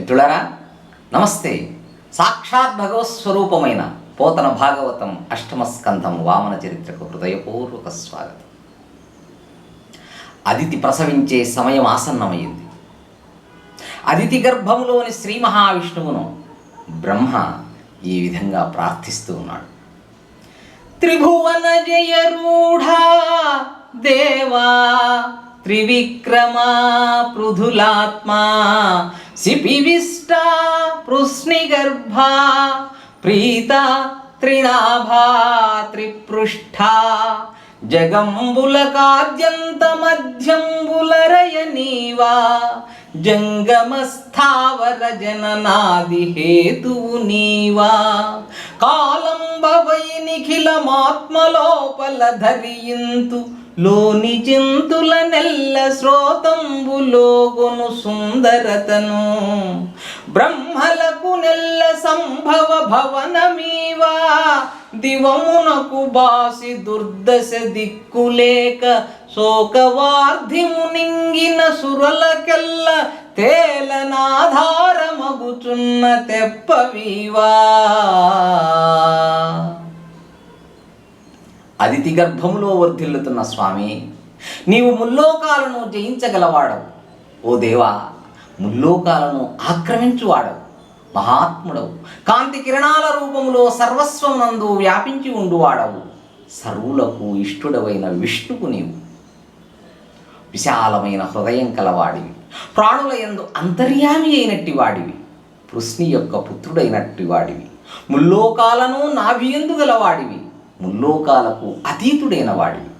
మిత్రులారా నమస్తే. సాక్షాత్ భగవత్ స్వరూపమైన పోతన భాగవతం అష్టమ స్కంధం వామన చరిత్రకు హృదయపూర్వక స్వాగతం. అదితి ప్రసవించే సమయం ఆసన్నమైంది. అదితి గర్భములోని శ్రీ మహావిష్ణువును బ్రహ్మ ఈ విధంగా ప్రార్థిస్తూ ఉన్నాడు. త్రిభువన జయ దేవా త్రివిక్రమా పృథులాత్మా సిపివిష్టా పృష్ణిగర్భా ప్రీత త్రినాభా త్రిపృష్ఠా. జగంబులకాద్యంత మధ్యంబులరయ నీవా జంగమస్థావర జననాది హేతువు నీవా. కాలంబవై నిఖిలమాత్మలోపల ధరియింతు లోని చింతుల నెల్ల శ్రోతంబులోగును సుందరతను. బ్రహ్మలకు నెల్ల సంభవ భవనమీవా దివమునకు బాసి దుర్దశ దిక్కులేక శోకవార్ధిమునింగిన సురలకెల్ల తేలనాధారమగుచున్న తెప్పవీవా. అదితి గర్భములో వర్ధిల్లుతున్న స్వామి నీవు ముల్లోకాలను జయించగలవాడవు. ఓ దేవా ముల్లోకాలను ఆక్రమించువాడవు మహాత్ముడవు. కాంతి కిరణాల రూపములో సర్వస్వమునందు వ్యాపించి ఉండువాడవు. సర్వులకు ఇష్టుడవైన విష్ణువు నీవు. విశాలమైన హృదయం కలవాడివి. ప్రాణుల యందు అంతర్యామి అయినట్టి వాడివి. పృష్ణి యొక్క పుత్రుడైనట్టి వాడివి. ముల్లోకాలను నాభియందు గలవాడివి. ముల్లోకాలకు అతీతుడైన వాడివి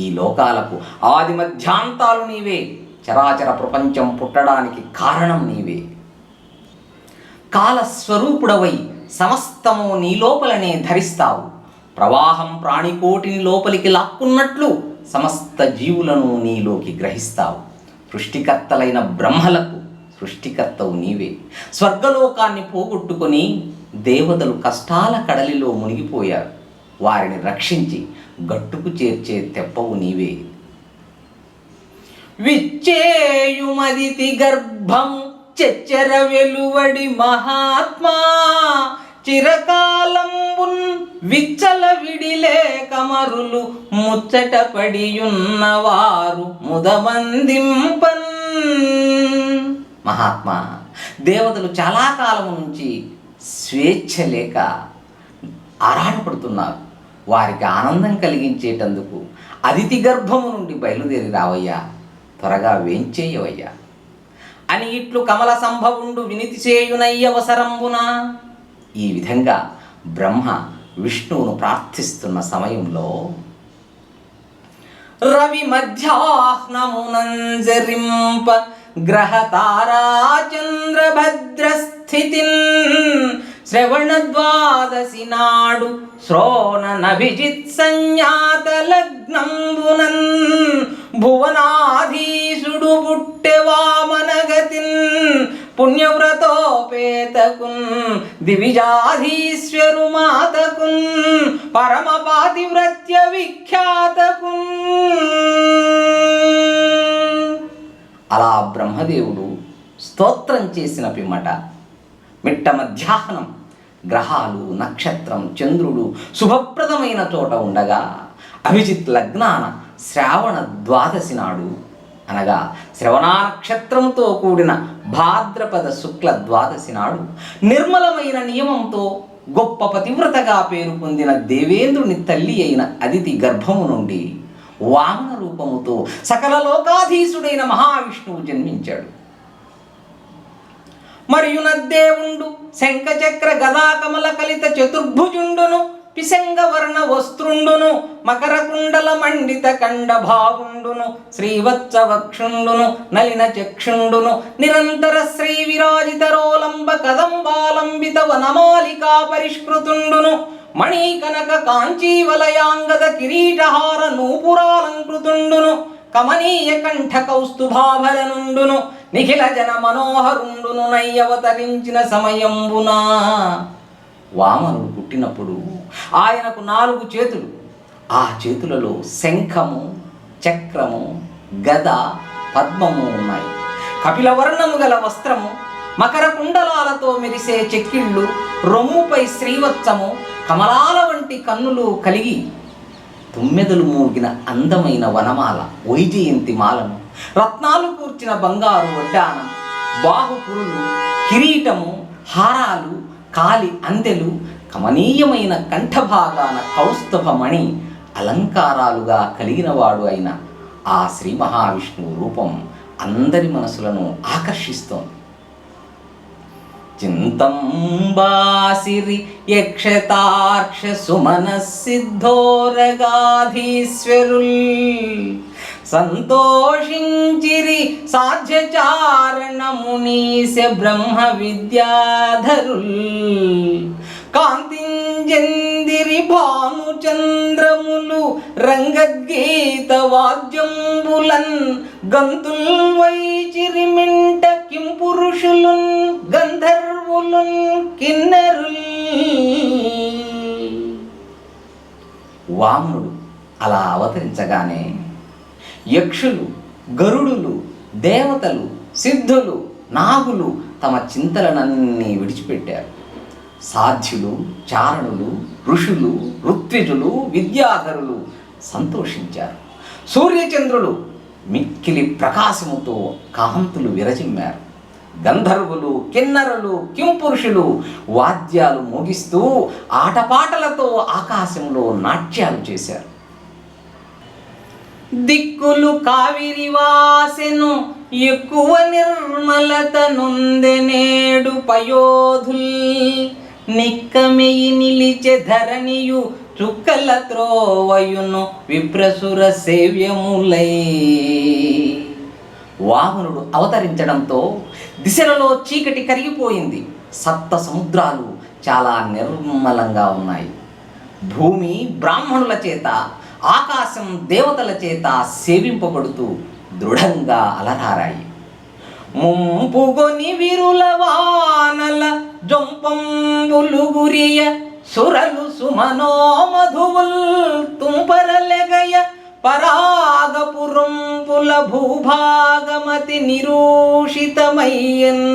ఈ లోకాలకు ఆది మధ్యాంతాలు నీవే. చరాచర ప్రపంచం పుట్టడానికి కారణం నీవే. కాలస్వరూపుడవై సమస్తము నీ లోపలనే ధరిస్తావు. ప్రవాహం ప్రాణికోటిని లోపలికి లాక్కున్నట్లు సమస్త జీవులను నీలోకి గ్రహిస్తావు. సృష్టికర్తలైన బ్రహ్మలకు సృష్టికర్తవు నీవే. స్వర్గలోకాన్ని పోగొట్టుకొని దేవతలు కష్టాల కడలిలో మునిగిపోయారు. వారిని రక్షించి గట్టుకు చేర్చే తెప్పవు నీవే. విచ్చేయుమదితి గర్భం చెచ్చర వెలువడి మహాత్మా. చిరకాలంబున్ విచ్చల విడిలే కమరులు ముచ్చట పడియున్నవారు ముదమందింపన్. మహాత్మా దేవతలు చాలా కాలం నుంచి స్వేచ్ఛ లేక ఆరాటపడుతున్నారు. వారికి ఆనందం కలిగించేటందుకు అతిథి గర్భము నుండి బయలుదేరి రావయ్యా. త్వరగా వేంచేయవయ్యా. అని ఇట్లు కమల సంభవుండు వినితి చేయునయ్యవసరంబున ఈ విధంగా బ్రహ్మ విష్ణువును ప్రార్థిస్తున్న సమయంలో రవి మధ్యాహ్నమునంజరింప గ్రహ తారాచంద్రభద్రస్థితిన్ శ్రవణద్వాదశి నాడు శ్రోణ నభిజిత్ సంజాత లగ్నంబునన్ భువనాధీశుడు పుట్టె వామనగతిన్ పుణ్యవ్రతోపేతకున్ దివిజాధీశ్వరు మాతకున్ పరమ పాతివ్రత్య విఖ్యాతకున్. అలా బ్రహ్మదేవుడు స్తోత్రం చేసిన పిమ్మట మిట్ట మధ్యాహ్నం గ్రహాలు నక్షత్రం చంద్రుడు శుభప్రదమైన చోట ఉండగా అభిజిత్ లగ్నాన శ్రావణ ద్వాదశి నాడు అనగా శ్రవణ నక్షత్రంతో కూడిన భాద్రపద శుక్ల ద్వాదశి నాడు నిర్మలమైన నియమంతో గొప్ప పతివ్రతగా పేరు పొందిన దేవేంద్రుని తల్లి అయిన అదితి గర్భము నుండి వామన రూపముతో సకల లోకాధీశుడైన మహావిష్ణువు జన్మించాడు. మరియు నద్దేవుండు శంఖచక్ర గదాకమల కలిత చతుర్భుజుండును పిశంగవర్ణ వస్త్రుండును మకరకుండల మండిత కండ భాగుండును నలిన చక్షుండును నిరంతర శ్రీ విరాజిత రోలంబ కదంబాలంబిత వనమాలికా పరిష్కృతుండును మణికనక కాంచీవలయాంగద కిరీటహార నూపురాలంకృతుండును కమనీయ కంఠ కౌస్తుభాభరనుండును నిఖిల జన మనోహరుండును నయ్యవతరించిన సమయంబునా వామనుడు పుట్టినప్పుడు ఆయనకు నాలుగు చేతులు. ఆ చేతులలో శంఖము చక్రము గద పద్మము ఉన్నాయి. కపిల వర్ణము గల వస్త్రము మకర కుండలాలతో మెరిసే చెక్కిళ్ళు రొమ్ముపై శ్రీవత్సము కమలాల వంటి కన్నులు కలిగి తుమ్మెదలు మూగిన అందమైన వనమాల వైజయంతి మాలను రత్నాలు కూర్చిన బంగారు వడ్డానం బాహుపురులు కిరీటము హారాలు కాలి అందెలు కమనీయమైన కంఠభాగాన కౌస్తభమణి అలంకారాలుగా కలిగినవాడు అయిన ఆ శ్రీ మహావిష్ణువు రూపం అందరి మనసులను ఆకర్షిస్తోంది. చింతంబాసిరి యక్షతార్క్ష సుమన సిద్ధోరగాధీశ్వరుల్ సంతోషించిరి సాధ్యచారణమునీశ బ్రహ్మ విద్యాధరుల్. కాంతింజందిరి భానుచంద్రములు రంగద్గీత వాద్యంబులన్. గంతుల్ వైచిరి మింట కిం పురుషులున్ గంధర్వులున్ కిన్నరుల్. వాముడు అలా అవతరించగానే యక్షులు గరుడులు దేవతలు సిద్ధులు నాగులు తమ చింతలనన్నీ విడిచిపెట్టారు. సాధ్యులు చారణులు ఋషులు ఋత్విజులు విద్యాధరులు సంతోషించారు. సూర్యచంద్రులు మిక్కిలి ప్రకాశముతో కాంతులు విరజిమ్మారు. గంధర్వులు కిన్నరులు కింపురుషులు వాద్యాలు మోగిస్తూ ఆటపాటలతో ఆకాశంలో నాట్యాలు చేశారు. దిక్కులు కావిరి వాసెను ఎక్కువ నిర్మలత నొందెనేడు పయోధుల్. నిక్కమెయి నిలిచె ధరణియు చుక్కల త్రోవయును విప్రసుర సేవ్యములై. వామనుడు అవతరించడంతో దిశలలో చీకటి కరిగిపోయింది. సప్త సముద్రాలు చాలా నిర్మలంగా ఉన్నాయి. భూమి బ్రాహ్మణుల చేత ఆకాశం దేవతల చేత సేవింపబడుతూ దృఢంగా అలరారాయి. ముంపుగొని విరుల వానల జొంపంబులు గురియ సురలు సుమనోమధువుల్ తుంపరలెగయ పరాగపురంపుల భూభాగమతి నిరూషితమయ్యన్.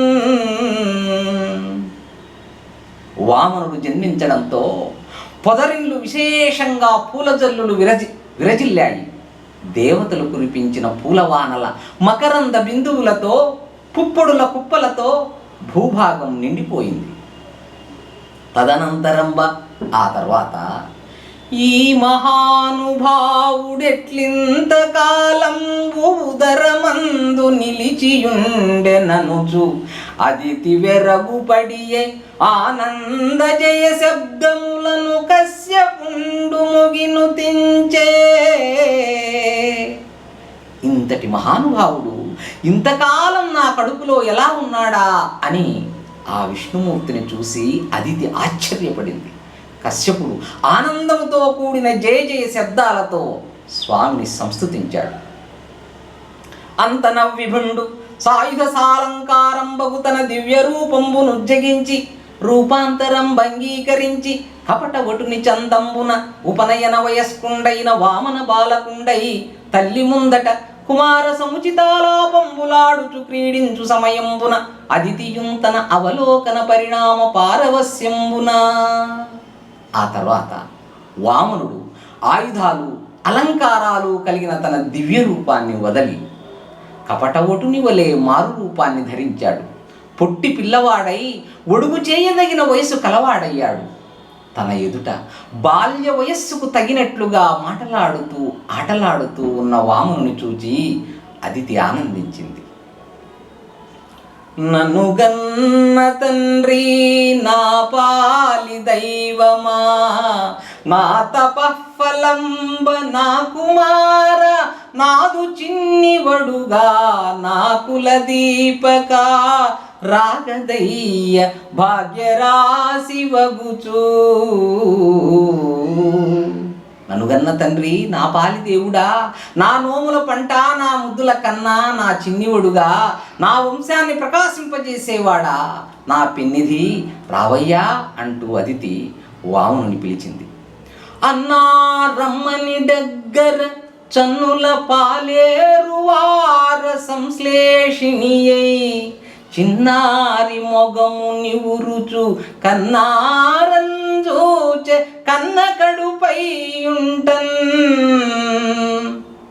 వామనుడు జన్మించడంతో పొదరిల్లు విశేషంగా పూల జల్లులు విరజి విరజిల్లాయి. దేవతలు కురిపించిన పూలవానల మకరంద బిందువులతో పుప్పొడుల కుప్పలతో భూభాగం నిండిపోయింది. తదనంతరంబ ఆ తర్వాత ఈ మహానుభావుడెట్లింత కాలం ఉదరమందు నిలిచియుండెననుచు అదితి వెరగుపడియే ఆనంద జయ శబ్దములను కశ్యపుండు ముగిను తించే. ఇంతటి మహానుభావుడు ఇంతకాలం నా కడుపులో ఎలా ఉన్నాడా అని ఆ విష్ణుమూర్తిని చూసి అదితి ఆశ్చర్యపడింది. కశ్యపుడు ఆనందంతో కూడిన జయ జయ శబ్దాలతో స్వామిని సంస్థుతించాడు. అంత నవ్విభుండు సాయుధ సాలంకారం బగుతన దివ్య రూపంబును జగించి రూపాంతరం భంగీకరించి కపట ఒటుని చందంబున ఉపనయన వయస్కుండైన వామన బాలకుండై తల్లి ముందట కుమార సముచితాలాపంబులాడుచు క్రీడించు సమయంబున అదితియుంతన అవలోకన పరిణామ పారవస్యంబున. ఆ తర్వాత వామనుడు ఆయుధాలు అలంకారాలు కలిగిన తన దివ్య రూపాన్ని వదలి కపట ఓటుని వలె మారు రూపాన్ని ధరించాడు. పొట్టి పిల్లవాడై ఒడుగు చేయదగిన వయసు కలవాడయ్యాడు. తన ఎదుట బాల్య వయస్సుకు తగినట్లుగా మాటలాడుతూ ఆటలాడుతూ ఉన్న వామనుని చూచి అదితి ఆనందించింది. నన్ను గన్న తండ్రి నా పాలి దైవమా నా తపఫలంబ నా కుమార నాదు చిన్నివడుగా నా కులదీపక రాగదయ్య భాగ్యరాశి వగుచూ ననుగన్న తండ్రి నా పాలి దేవుడా. నా నోముల పంట నా ముద్దుల కన్నా నా చిన్నివడుగా. నా వంశాన్ని ప్రకాశింపజేసేవాడా. నా పిన్నిధి రావయ్యా అంటూ అదితి వాముని పిలిచింది. అన్నా రమ్మని దగ్గర చన్నుల పాలేరు వార సంశ్లేషిణి చిన్నారి మొగము నివురుచు కన్నారంజూచే కన్న కడుపై ఉంటన్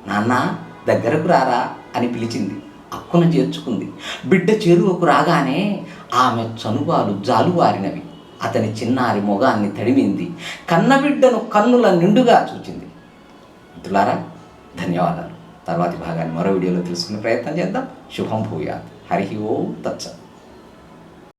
నాన్న దగ్గరకు రారా అని పిలిచింది. అక్కున చేర్చుకుంది. బిడ్డ చెరువుకు రాగానే ఆమె చనుబాలు జాలువారినవి. అతని చిన్నారి మొగాన్ని తడిమింది. కన్నబిడ్డను కన్నుల నిండుగా చూచింది. దులారా ధన్యవాదాలు తర్వాతి భాగాన్ని మరో వీడియోలో తెలుసుకునే ప్రయత్నం చేద్దాం శుభం భూయాత్ హరి ఓం తచ్చ